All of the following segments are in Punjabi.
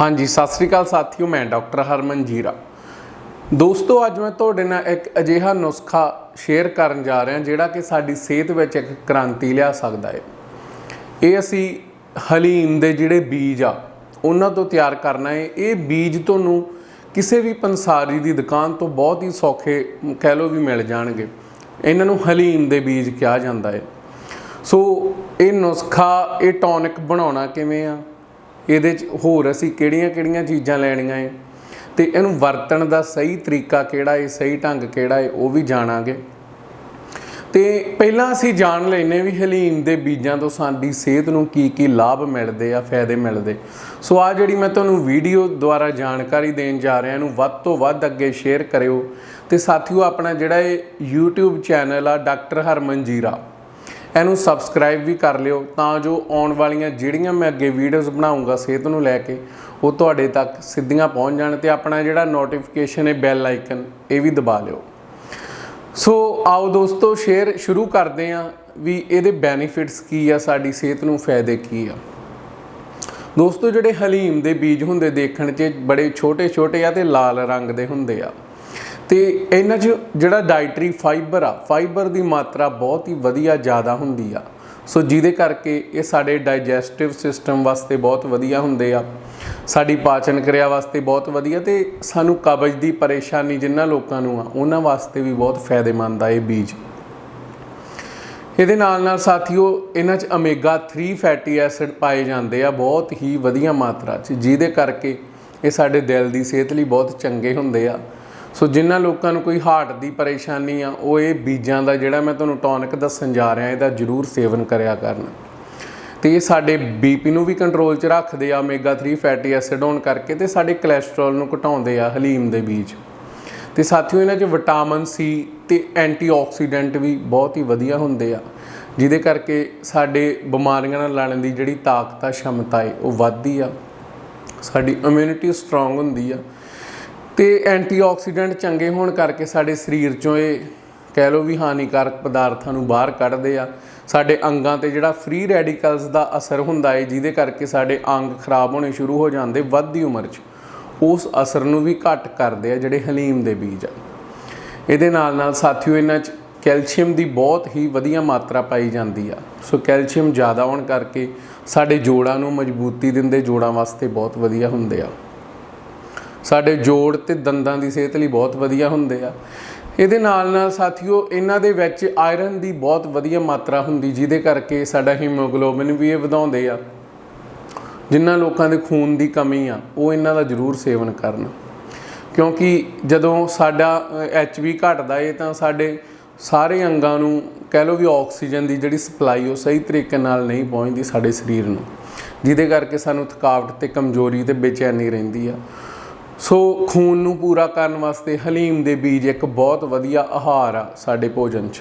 ਹਾਂਜੀ, ਸਤਿ ਸ੍ਰੀ ਅਕਾਲ ਸਾਥੀਓ, ਮੈਂ ਡਾਕਟਰ ਹਰਮਨ ਜੀਰਾ। ਦੋਸਤੋ, ਅੱਜ ਮੈਂ ਤੁਹਾਡੇ ਨਾਲ ਇੱਕ ਅਜਿਹਾ ਨੁਸਖਾ ਸ਼ੇਅਰ ਕਰਨ ਜਾ ਰਿਹਾ, ਜਿਹੜਾ ਕਿ ਸਾਡੀ ਸਿਹਤ ਵਿੱਚ ਇੱਕ ਕ੍ਰਾਂਤੀ ਲਿਆ ਸਕਦਾ ਹੈ ਇਹ ਅਸੀਂ ਹਲੀਮ ਦੇ ਜਿਹੜੇ ਬੀਜ ਆ, ਉਹਨਾਂ ਤੋਂ ਤਿਆਰ ਕਰਨਾ ਹੈ ਇਹ ਬੀਜ ਤੁਹਾਨੂੰ ਕਿਸੇ ਵੀ ਪੰਸਾਰੀ ਦੀ ਦੁਕਾਨ ਤੋਂ ਬਹੁਤ ਹੀ ਸੌਖੇ, ਕਹਿ ਲਓ ਵੀ ਮਿਲ ਜਾਣਗੇ। ਇਹਨਾਂ ਨੂੰ ਹਲੀਮ ਦੇ ਬੀਜ ਕਿਹਾ ਜਾਂਦਾ ਹੈ ਸੋ, ਇਹ ਨੁਸਖਾ, ਇਹ ਟੌਨਿਕ ਬਣਾਉਣਾ ਕਿਵੇਂ ਆ? ਇਹਦੇ ਚ ਹੋਰ ਅਸੀਂ ਕਿਹੜੀਆਂ-ਕਿਹੜੀਆਂ ਚੀਜ਼ਾਂ ਲੈਣੀਆਂ ਏ? ਤੇ ਇਹਨੂੰ ਵਰਤਣ ਦਾ ਸਹੀ ਤਰੀਕਾ ਕਿਹੜਾ ਏ, ਸਹੀ ਢੰਗ ਕਿਹੜਾ ਏ, ਉਹ ਵੀ ਜਾਣਾਂਗੇ। ਤੇ ਪਹਿਲਾਂ ਅਸੀਂ ਜਾਣ ਲੈਨੇ ਵੀ ਹਲੀਮ ਦੇ ਬੀਜਾਂ ਤੋਂ ਸਾਡੀ ਸਿਹਤ ਨੂੰ ਕੀ ਕੀ ਲਾਭ ਮਿਲਦੇ ਆ, ਫਾਇਦੇ ਮਿਲਦੇ। ਸੋ ਆ ਜਿਹੜੀ ਮੈਂ ਤੁਹਾਨੂੰ ਵੀਡੀਓ ਦੁਆਰਾ ਜਾਣਕਾਰੀ ਦੇਣ ਜਾ ਰਿਹਾ, ਇਹਨੂੰ ਵੱਧ ਤੋਂ ਵੱਧ ਅੱਗੇ ਸ਼ੇਅਰ ਕਰਿਓ। ਤੇ ਸਾਥੀਓ, ਆਪਣਾ ਜਿਹੜਾ ਇਹ YouTube ਚੈਨਲ ਆ, ਡਾਕਟਰ ਹਰਮਨ ਜੀਰਾ ਇਹਨੂੰ ਸਬਸਕ੍ਰਾਈਬ ਵੀ ਕਰ ਲਿਓ ਤਾਂ ਜੋ ਆਉਣ ਵਾਲੀਆਂ ਜਿਹੜੀਆਂ ਮੈਂ ਅੱਗੇ ਵੀਡੀਓਜ਼ ਬਣਾਉਂਗਾ ਸਿਹਤ ਨੂੰ ਲੈ ਕੇ, ਉਹ ਤੁਹਾਡੇ ਤੱਕ ਸਿੱਧੀਆਂ ਪਹੁੰਚ ਜਾਣ ਤੇ ਆਪਣਾ ਜਿਹੜਾ ਨੋਟੀਫਿਕੇਸ਼ਨ ਹੈ ਬੈਲ ਆਈਕਨ ਇਹ ਵੀ ਦਬਾ ਲਿਓ। ਸੋ ਆਓ ਦੋਸਤੋ ਸ਼ੇਅਰ ਸ਼ੁਰੂ ਕਰਦੇ ਹਾਂ ਵੀ ਇਹਦੇ ਬੈਨੀਫਿਟਸ ਕੀ ਆ, ਸਾਡੀ ਸਿਹਤ ਨੂੰ ਫਾਇਦੇ ਕੀ ਆ। ਦੋਸਤੋ, ਜਿਹੜੇ ਹਲੀਮ ਦੇ ਬੀਜ ਹੁੰਦੇ ਦੇਖਣ 'ਚ, ਬੜੇ ਛੋਟੇ-ਛੋਟੇ ਆ ਤੇ ਲਾਲ ਰੰਗ ਦੇ ਹੁੰਦੇ ਆ। ਤੇ ਇਹਨਾਂ 'ਚ ਜਿਹੜਾ ਡਾਈਟਰੀ ਫਾਈਬਰ ਆ ਫਾਈਬਰ ਦੀ ਮਾਤਰਾ ਬਹੁਤ ਹੀ ਵਧੀਆ ਜ਼ਿਆਦਾ ਹੁੰਦੀ ਆ। ਸੋ ਜਿਹਦੇ ਕਰਕੇ ਇਹ ਸਾਡੇ ਡਾਈਜੈਸਟਿਵ ਸਿਸਟਮ ਵਾਸਤੇ ਬਹੁਤ ਵਧੀਆ ਹੁੰਦੇ ਆ। ਸਾਡੀ ਪਾਚਨ ਕਿਰਿਆ ਵਾਸਤੇ ਬਹੁਤ ਵਧੀਆ ਤੇ ਸਾਨੂੰ ਕਬਜ਼ ਦੀ ਪਰੇਸ਼ਾਨੀ ਜਿਨ੍ਹਾਂ ਲੋਕਾਂ ਨੂੰ ਆ, ਉਹਨਾਂ ਵਾਸਤੇ ਵੀ ਬਹੁਤ ਫਾਇਦੇਮੰਦ ਆ ਇਹ ਬੀਜ। ਇਹਦੇ ਨਾਲ ਨਾਲ ਸਾਥੀਓ, ਇਹਨਾਂ 'ਚ ਓਮੇਗਾ 3 ਫੈਟੀ ਐਸਿਡ ਪਾਏ ਜਾਂਦੇ ਆ, ਬਹੁਤ ਹੀ ਵਧੀਆ ਮਾਤਰਾ 'ਚ, ਜਿਹਦੇ ਕਰਕੇ ਇਹ ਸਾਡੇ ਦਿਲ ਦੀ ਸਿਹਤ ਲਈ ਬਹੁਤ ਚੰਗੇ ਹੁੰਦੇ ਆ। ਸੋ ਜਿਨ੍ਹਾਂ ਲੋਕਾਂ ਨੂੰ ਕੋਈ ਹਾਰਟ ਦੀ ਪਰੇਸ਼ਾਨੀ ਆ, ਉਹ ਇਹ ਬੀਜਾਂ ਦਾ ਜਿਹੜਾ ਮੈਂ ਤੁਹਾਨੂੰ ਟੌਨਿਕ ਦੱਸਣ ਜਾ ਰਿਹਾ, ਇਹਦਾ ਜ਼ਰੂਰ ਸੇਵਨ ਕਰਿਆ ਕਰਨ। ਤੇ ਇਹ ਸਾਡੇ ਬੀਪੀ ਨੂੰ ਵੀ ਕੰਟਰੋਲ 'ਚ ਰੱਖਦੇ ਆ ਓਮੇਗਾ 3 ਫੈਟੀ ਐਸਿਡ ਹੋਣ ਕਰਕੇ ਤੇ ਸਾਡੇ ਕੋਲੇਸਟ੍ਰੋਲ ਨੂੰ ਘਟਾਉਂਦੇ ਆ, ਹਲੀਮ ਦੇ ਬੀਜ। ਤੇ ਸਾਥੀਓ, ਇਹਨਾਂ 'ਚ ਵਿਟਾਮਿਨ ਸੀ ਤੇ ਐਂਟੀਆਕਸੀਡੈਂਟ ਵੀ ਬਹੁਤ ਹੀ ਵਧੀਆ ਹੁੰਦੇ ਆ, ਜਿਹਦੇ ਕਰਕੇ ਸਾਡੇ ਬਿਮਾਰੀਆਂ ਨਾਲ ਲੜਨ ਦੀ ਜਿਹੜੀ ਤਾਕਤ ਆ, ਸ਼ਮਤਾ ਏ, ਉਹ ਵੱਧਦੀ ਆ। ਸਾਡੀ ਇਮਿਊਨਿਟੀ ਸਟਰੋਂਗ ਹੁੰਦੀ ਆ। ਤੇ ਐਂਟੀਆਕਸੀਡੈਂਟ ਚੰਗੇ ਹੋਣ ਕਰਕੇ ਸਾਡੇ ਸਰੀਰ ਚੋਂ ਇਹ ਕਹਿ ਲਓ ਵੀ ਹਾਨੀਕਾਰਕ ਪਦਾਰਥਾਂ ਨੂੰ ਬਾਹਰ ਕੱਢਦੇ ਆ। ਸਾਡੇ ਅੰਗਾਂ ਤੇ ਜਿਹੜਾ ਫ੍ਰੀ ਰੈਡੀਕਲਸ ਦਾ ਅਸਰ ਹੁੰਦਾ ਹੈ ਜਿਹਦੇ ਕਰਕੇ ਸਾਡੇ ਅੰਗ ਖਰਾਬ ਹੋਣੇ ਸ਼ੁਰੂ ਹੋ ਜਾਂਦੇ ਵੱਧਦੀ ਉਮਰ 'ਚ। ਉਸ ਅਸਰ ਨੂੰ ਵੀ ਘੱਟ ਕਰਦੇ ਆ ਜਿਹੜੇ ਹਲੀਮ ਦੇ ਬੀਜ ਆ। ਇਹਦੇ ਨਾਲ ਨਾਲ ਸਾਥੀਓ, ਇਹਨਾਂ 'ਚ ਕੈਲਸ਼ੀਅਮ ਦੀ ਬਹੁਤ ਹੀ ਵਧੀਆ ਮਾਤਰਾ ਪਾਈ ਜਾਂਦੀ ਆ। ਸੋ ਕੈਲਸ਼ੀਅਮ ਜ਼ਿਆਦਾ ਹੋਣ ਕਰਕੇ ਸਾਡੇ ਜੋੜਾਂ ਨੂੰ ਮਜ਼ਬੂਤੀ ਦਿੰਦੇ, ਜੋੜਾਂ ਵਾਸਤੇ ਬਹੁਤ ਵਧੀਆ ਹੁੰਦੇ ਆ। ਸਾਡੇ ਜੋੜ ਤੇ ਦੰਦਾਂ ਦੀ ਸਿਹਤ ਲਈ ਬਹੁਤ ਵਧੀਆ ਹੁੰਦੇ ਆ। ਇਹਦੇ ਨਾਲ ਨਾਲ ਸਾਥੀਓ, ਇਹਨਾਂ ਦੇ ਵਿੱਚ ਆਇਰਨ ਦੀ ਬਹੁਤ ਵਧੀਆ ਮਾਤਰਾ ਹੁੰਦੀ, ਜਿਹਦੇ ਕਰਕੇ ਸਾਡਾ ਹੀਮੋਗਲੋਬਿਨ ਵੀ ਇਹ ਵਧਾਉਂਦੇ ਆ। ਜਿਨ੍ਹਾਂ ਲੋਕਾਂ ਦੇ ਖੂਨ ਦੀ ਕਮੀ ਆ, ਉਹ ਇਹਨਾਂ ਦਾ ਜ਼ਰੂਰ ਸੇਵਨ ਕਰਨ। ਕਿਉਂਕਿ ਜਦੋਂ ਸਾਡਾ ਐਚਬੀ ਘਟਦਾ ਏ, ਤਾਂ ਸਾਡੇ ਸਾਰੇ ਅੰਗਾਂ ਨੂੰ ਕਹਿ ਲਓ ਵੀ ਆਕਸੀਜਨ ਦੀ ਜਿਹੜੀ ਸਪਲਾਈ, ਉਹ ਸਹੀ ਤਰੀਕੇ ਨਾਲ ਨਹੀਂ ਪਹੁੰਚਦੀ ਸਾਡੇ ਸਰੀਰ ਨੂੰ। ਜਿਹਦੇ ਕਰਕੇ ਸਾਨੂੰ ਥਕਾਵਟ ਤੇ ਕਮਜ਼ੋਰੀ ਤੇ ਬੇਚੈਨੀ ਰਹਿੰਦੀ ਆ। ਸੋ ਖੂਨ ਨੂੰ ਪੂਰਾ ਕਰਨ ਵਾਸਤੇ ਹਲੀਮ ਦੇ ਬੀਜ ਇੱਕ ਬਹੁਤ ਵਧੀਆ ਆਹਾਰ ਆ ਸਾਡੇ ਭੋਜਨ 'ਚ।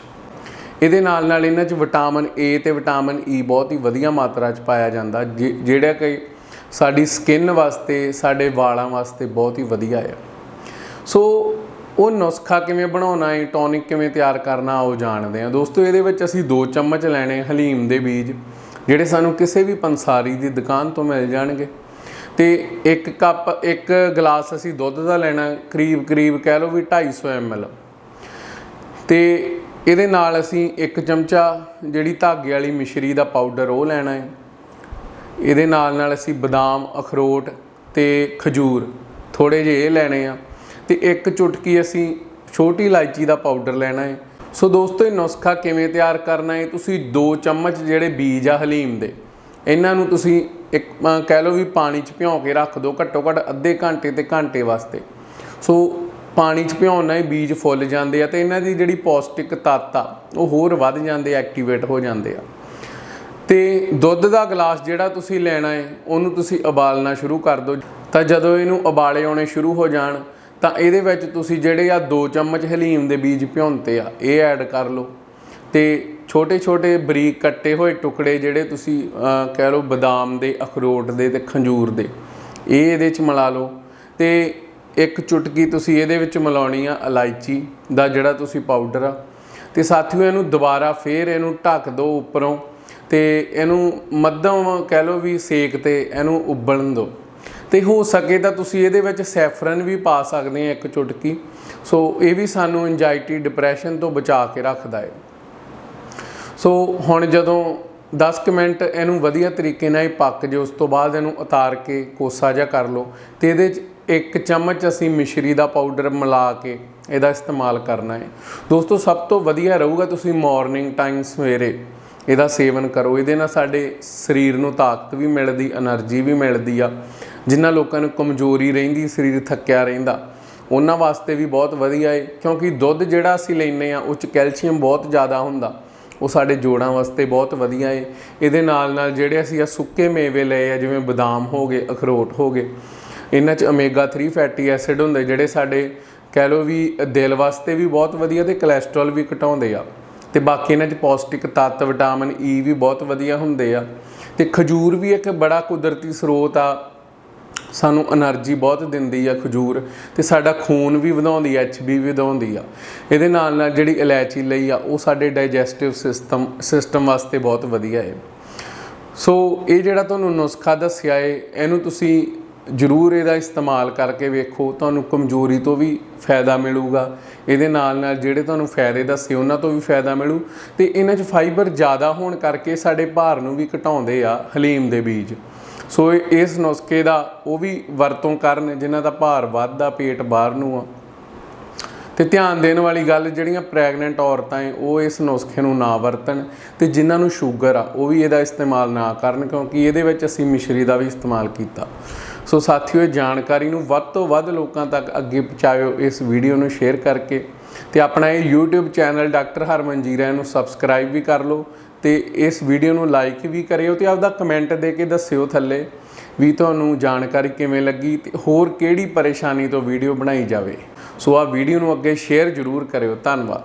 ਇਹਦੇ ਨਾਲ ਨਾਲ ਇਹਨਾਂ 'ਚ ਵਿਟਾਮਿਨ ਏ ਤੇ ਵਿਟਾਮਿਨ ਈ ਬਹੁਤ ਹੀ ਵਧੀਆ ਮਾਤਰਾ 'ਚ ਪਾਇਆ ਜਾਂਦਾ, ਜਿ- ਜਿਹੜਾ ਕਿ ਸਾਡੀ ਸਕਿਨ ਵਾਸਤੇ, ਸਾਡੇ ਵਾਲਾਂ ਵਾਸਤੇ ਬਹੁਤ ਹੀ ਵਧੀਆ ਆ। ਸੋ ਉਹ ਨੁਸਖਾ ਕਿਵੇਂ ਬਣਾਉਣਾ ਹੈ, ਟੌਨਿਕ ਕਿਵੇਂ ਤਿਆਰ ਕਰਨਾ, ਉਹ ਜਾਣਦੇ ਆ ਦੋਸਤੋ, ਇਹਦੇ ਵਿੱਚ ਅਸੀਂ 2 ਚਮਚ ਲੈਣੇ ਹਲੀਮ ਦੇ ਬੀਜ, ਜਿਹੜੇ ਸਾਨੂੰ ਕਿਸੇ ਵੀ ਪੰਸਾਰੀ ਦੀ ਦੁਕਾਨ ਤੋਂ ਮਿਲ ਜਾਣਗੇ। ਤੇ ਇੱਕ ਕੱਪ, ਇੱਕ ਗਲਾਸ ਅਸੀਂ ਦੁੱਧ ਦਾ ਲੈਣਾ, ਕਰੀਬ ਕਰੀਬ ਕਹਿ ਲਓ ਵੀ 250 ml ਤੇ ਇਹਦੇ ਨਾਲ ਅਸੀਂ ਇੱਕ ਚਮਚਾ ਜਿਹੜੀ ਧਾਗੇ ਵਾਲੀ ਮਿਸ਼ਰੀ ਦਾ ਪਾਊਡਰ ਉਹ ਲੈਣਾ ਹੈ। ਇਹਦੇ ਨਾਲ ਨਾਲ ਅਸੀਂ ਬਦਾਮ, ਅਖਰੋਟ ਤੇ ਖਜੂਰ ਥੋੜੇ ਜਿਹੇ ਇਹ ਲੈਣੇ ਆ। ਤੇ ਇੱਕ ਚੁਟਕੀ ਅਸੀਂ ਛੋਟੀ ਇਲਾਇਚੀ ਦਾ ਪਾਊਡਰ ਲੈਣਾ ਹੈ। ਸੋ ਦੋਸਤੋ, ਇਹ ਨੁਸਖਾ ਕਿਵੇਂ ਤਿਆਰ ਕਰਨਾ ਹੈ? ਤੁਸੀਂ 2 ਚਮਚ ਜਿਹੜੇ ਬੀਜ ਆ ਹਲੀਮ ਦੇ, ਇਹਨਾਂ ਨੂੰ ਤੁਸੀਂ ਇੱਕ ਕਹਿ ਲਓ ਵੀ ਪਾਣੀ 'ਚ ਭਿਉਂ ਕੇ ਰੱਖ ਦਿਓ ਘੱਟੋ ਘੱਟ ਅੱਧੇ ਘੰਟੇ ਤੇ ਘੰਟੇ ਵਾਸਤੇ। ਸੋ ਪਾਣੀ 'ਚ ਭਿਉਣ ਨਾਲ ਹੀ ਬੀਜ ਫੁੱਲ ਜਾਂਦੇ ਆ ਤੇ ਇਹਨਾਂ ਦੀ ਜਿਹੜੀ ਪੌਸ਼ਟਿਕ ਤੱਤ ਆ, ਉਹ ਹੋਰ ਵੱਧ ਜਾਂਦੇ ਐਕਟੀਵੇਟ ਹੋ ਜਾਂਦੇ ਆ। ਤੇ ਦੁੱਧ ਦਾ ਗਲਾਸ ਜਿਹੜਾ ਤੁਸੀਂ ਲੈਣਾ ਹੈ ਉਹਨੂੰ ਤੁਸੀਂ ਉਬਾਲਣਾ ਸ਼ੁਰੂ ਕਰ ਦਿਓ ਤਾਂ ਜਦੋਂ ਇਹਨੂੰ ਉਬਾਲੇ ਆਉਣੇ ਸ਼ੁਰੂ ਹੋ ਜਾਣ, ਤਾਂ ਇਹਦੇ ਵਿੱਚ ਤੁਸੀਂ ਜਿਹੜੇ ਆ 2 ਚਮਚ ਹਲੀਮ ਦੇ ਬੀਜ ਭਿਉਂਤੇ ਆ, ਇਹ ਐਡ ਕਰ ਲਓ। ਤੇ ਛੋਟੇ ਛੋਟੇ ਬਰੀਕ ਕੱਟੇ ਹੋਏ ਟੁਕੜੇ ਜਿਹੜੇ ਤੁਸੀਂ ਕਹਿ ਲਓ ਬਦਾਮ ਦੇ, ਅਖਰੋਟ ਦੇ ਤੇ ਖੰਜੂਰ ਦੇ, ਇਹ ਇਹਦੇ ਚ ਮਿਲਾ ਲਓ। ਤੇ ਇੱਕ ਚੁਟਕੀ ਤੁਸੀਂ ਇਹਦੇ ਵਿੱਚ ਮਿਲਾਉਣੀ ਆ ਇਲਾਇਚੀ ਦਾ ਜਿਹੜਾ ਤੁਸੀਂ ਪਾਊਡਰ ਆ। ਤੇ ਸਾਥੀਓ ਇਹਨੂੰ ਦੁਬਾਰਾ ਫੇਰ ਇਹਨੂੰ ਢੱਕ ਦਿਓ ਉੱਪਰੋਂ ਤੇ ਇਹਨੂੰ ਮੱਧਮ ਕਹਿ ਲਓ ਵੀ ਸੇਕ ਤੇ ਇਹਨੂੰ ਉਬਲਣ ਦਿਓ ਤੇ ਤੇ ਹੋ ਸਕੇ ਤਾਂ ਤੁਸੀਂ ਇਹਦੇ ਵਿੱਚ ਸੈਫਰਨ ਵੀ ਪਾ ਸਕਦੇ ਆ ਇੱਕ ਚੁਟਕੀ। ਸੋ ਇਹ ਵੀ ਸਾਨੂੰ ਐਂਜ਼ਾਇਟੀ ਡਿਪਰੈਸ਼ਨ ਤੋਂ ਬਚਾ ਕੇ ਰੱਖਦਾ ਹੈ ਸੋ ਹੁਣ ਜਦੋਂ 10 ਕੁ ਮਿੰਟ ਇਹਨੂੰ ਵਧੀਆ ਤਰੀਕੇ ਨਾਲ ਪੱਕ ਜੇ, ਉਸ ਤੋਂ ਬਾਅਦ ਇਹਨੂੰ ਉਤਾਰ ਕੇ ਕੋਸਾ ਜਿਹਾ ਕਰ ਲਓ, ਤੇ ਇਹਦੇ 'ਚ ਇੱਕ ਚਮਚ ਅਸੀਂ ਮਿਸ਼ਰੀ ਦਾ ਪਾਊਡਰ ਮਿਲਾ ਕੇ ਇਹਦਾ ਇਸਤੇਮਾਲ ਕਰਨਾ ਹੈ। ਦੋਸਤੋ, ਸਭ ਤੋਂ ਵਧੀਆ ਰਹੂਗਾ ਤੁਸੀਂ ਮਾਰਨਿੰਗ ਟਾਈਮ ਸਵੇਰੇ ਇਹਦਾ ਸੇਵਨ ਕਰੋ। ਇਹਦੇ ਨਾਲ ਸਾਡੇ ਸਰੀਰ ਨੂੰ ਤਾਕਤ ਵੀ ਮਿਲਦੀ એનર્ਜੀ ਵੀ ਮਿਲਦੀ ਆ। ਜਿਨ੍ਹਾਂ ਲੋਕਾਂ ਨੂੰ ਕਮਜ਼ੋਰੀ ਰਹਿੰਦੀ, ਸਰੀਰ ਥੱਕਿਆ ਰਹਿੰਦਾ, ਉਹਨਾਂ ਵਾਸਤੇ ਵੀ ਬਹੁਤ ਵਧੀਆ ਹੈ ਕਿਉਂਕਿ ਦੁੱਧ ਜਿਹੜਾ ਅਸੀਂ ਲੈਨੇ ਆ ਉਹ ਚ ਕੈਲਸ਼ੀਅਮ ਬਹੁਤ ਜ਼ਿਆਦਾ ਹੁੰਦਾ। ਉਹ ਸਾਡੇ ਜੋੜਾਂ ਵਾਸਤੇ ਬਹੁਤ ਵਧੀਆ ਏ। ਇਹਦੇ ਨਾਲ ਨਾਲ ਜਿਹੜੇ ਅਸੀਂ ਆ ਸੁੱਕੇ ਮੇਵੇ ਲਏ ਆ, ਜਿਵੇਂ ਬਦਾਮ ਹੋ ਗਏ, ਅਖਰੋਟ ਹੋ ਗਏ, ਇਹਨਾਂ 'ਚ ਓਮੇਗਾ 3 ਫੈਟੀ ਐਸਿਡ ਹੁੰਦੇ, ਜਿਹੜੇ ਸਾਡੇ ਕਹਿ ਲਓ ਵੀ ਦਿਲ ਵਾਸਤੇ ਵੀ ਬਹੁਤ ਵਧੀਆ ਤੇ ਕੋਲੇਸਟ੍ਰੋਲ ਵੀ ਘਟਾਉਂਦੇ ਆ। ਤੇ ਬਾਕੀ ਇਹਨਾਂ 'ਚ ਪੌਸ਼ਟਿਕ ਤੱਤ ਵਿਟਾਮਿਨ ਈ e ਵੀ ਬਹੁਤ ਵਧੀਆ ਹੁੰਦੇ ਆ। ਤੇ ਖਜੂਰ ਵੀ ਇੱਕ ਬੜਾ ਕੁਦਰਤੀ ਸਰੋਤ ਆ। ਸਾਨੂੰ એનર્ਜੀ ਬਹੁਤ ਦਿੰਦੀ ਆ ਖਜੂਰ ਤੇ ਸਾਡਾ ਖੂਨ ਵੀ ਵਧਾਉਂਦੀ ਐ ਐਚਬੀ ਵੀ ਵਧਾਉਂਦੀ ਆ। ਇਹਦੇ ਨਾਲ ਨਾਲ ਜਿਹੜੀ ਇਲਾਇਚੀ ਲਈ ਆ, ਉਹ ਸਾਡੇ ਡਾਈਜੈਸਟਿਵ ਸਿਸਟਮ ਸਿਸਟਮ ਵਾਸਤੇ ਬਹੁਤ ਵਧੀਆ ਹੈ ਸੋ ਇਹ ਜਿਹੜਾ ਤੁਹਾਨੂੰ ਨੁਸਖਾ ਦੱਸਿਆ ਏ, ਇਹਨੂੰ ਤੁਸੀਂ ਜ਼ਰੂਰ ਇਹਦਾ ਇਸਤੇਮਾਲ ਕਰਕੇ ਵੇਖੋ, ਤੁਹਾਨੂੰ ਕਮਜ਼ੋਰੀ ਤੋਂ ਵੀ ਫਾਇਦਾ ਮਿਲੂਗਾ। ਇਹਦੇ ਨਾਲ ਨਾਲ ਜਿਹੜੇ ਤੁਹਾਨੂੰ ਫਾਇਦੇ ਦੱਸੇ, ਉਹਨਾਂ ਤੋਂ ਵੀ ਫਾਇਦਾ ਮਿਲੂ। ਤੇ ਇਹਨਾਂ 'ਚ ਫਾਈਬਰ ਜ਼ਿਆਦਾ ਹੋਣ ਕਰਕੇ ਸਾਡੇ ਭਾਰ ਨੂੰ ਵੀ ਘਟਾਉਂਦੇ ਆ, ਹਲੀਮ ਦੇ ਬੀਜ। ਸੋ ਇਸ ਨੁਸਖੇ ਦਾ ਉਹ ਵੀ ਵਰਤੋਂ ਕਰਨ ਜਿਨ੍ਹਾਂ ਦਾ ਭਾਰ ਵੱਧਦਾ, ਪੇਟ ਬਾਹਰ ਨੂੰ ਆ। ਤੇ ਧਿਆਨ ਦੇਣ ਵਾਲੀ ਗੱਲ ਜਿਹੜੀਆਂ ਪ੍ਰੈਗਨੈਂਟ ਔਰਤਾਂ ਏ, ਉਹ ਇਸ ਨੁਸਖੇ ਨੂੰ ਨਾ ਵਰਤਣ ਤੇ ਜਿਨ੍ਹਾਂ ਨੂੰ ਸ਼ੂਗਰ ਆ, ਉਹ ਵੀ ਇਹਦਾ ਇਸਤੇਮਾਲ ਨਾ ਕਰਨ ਕਿਉਂਕਿ ਇਹਦੇ ਵਿੱਚ ਅਸੀਂ ਮਿਸ਼ਰੀ ਦਾ ਵੀ ਇਸਤੇਮਾਲ ਕੀਤਾ। ਸੋ ਸਾਥੀਓ, ਇਹ ਜਾਣਕਾਰੀ ਨੂੰ ਵੱਧ ਤੋਂ ਵੱਧ ਲੋਕਾਂ ਤੱਕ ਅੱਗੇ ਪਹੁੰਚਾਇਓ ਇਸ ਵੀਡੀਓ ਨੂੰ ਸ਼ੇਅਰ ਕਰਕੇ ਤੇ ਆਪਣਾ ਇਹ YouTube ਚੈਨਲ ਡਾਕਟਰ ਹਰਮਨਜੀਰਾ ਨੂੰ ਸਬਸਕ੍ਰਾਈਬ ਵੀ ਕਰ ਲਓ ਤੇ ਇਸ ਵੀਡੀਓ ਨੂੰ ਲਾਈਕ ਵੀ ਕਰਿਓ ਤੇ ਆਪਦਾ ਕਮੈਂਟ ਦੇ ਕੇ ਦੱਸਿਓ ਥੱਲੇ ਵੀ ਤੁਹਾਨੂੰ ਜਾਣਕਾਰੀ ਕਿਵੇਂ ਲੱਗੀ ਤੇ ਹੋਰ ਕਿਹੜੀ ਪਰੇਸ਼ਾਨੀ ਤੋਂ ਵੀਡੀਓ ਬਣਾਈ ਜਾਵੇ। ਸੋ ਆ ਵੀਡੀਓ ਨੂੰ ਅੱਗੇ ਸ਼ੇਅਰ ਜ਼ਰੂਰ ਕਰਿਓ। ਧੰਨਵਾਦ।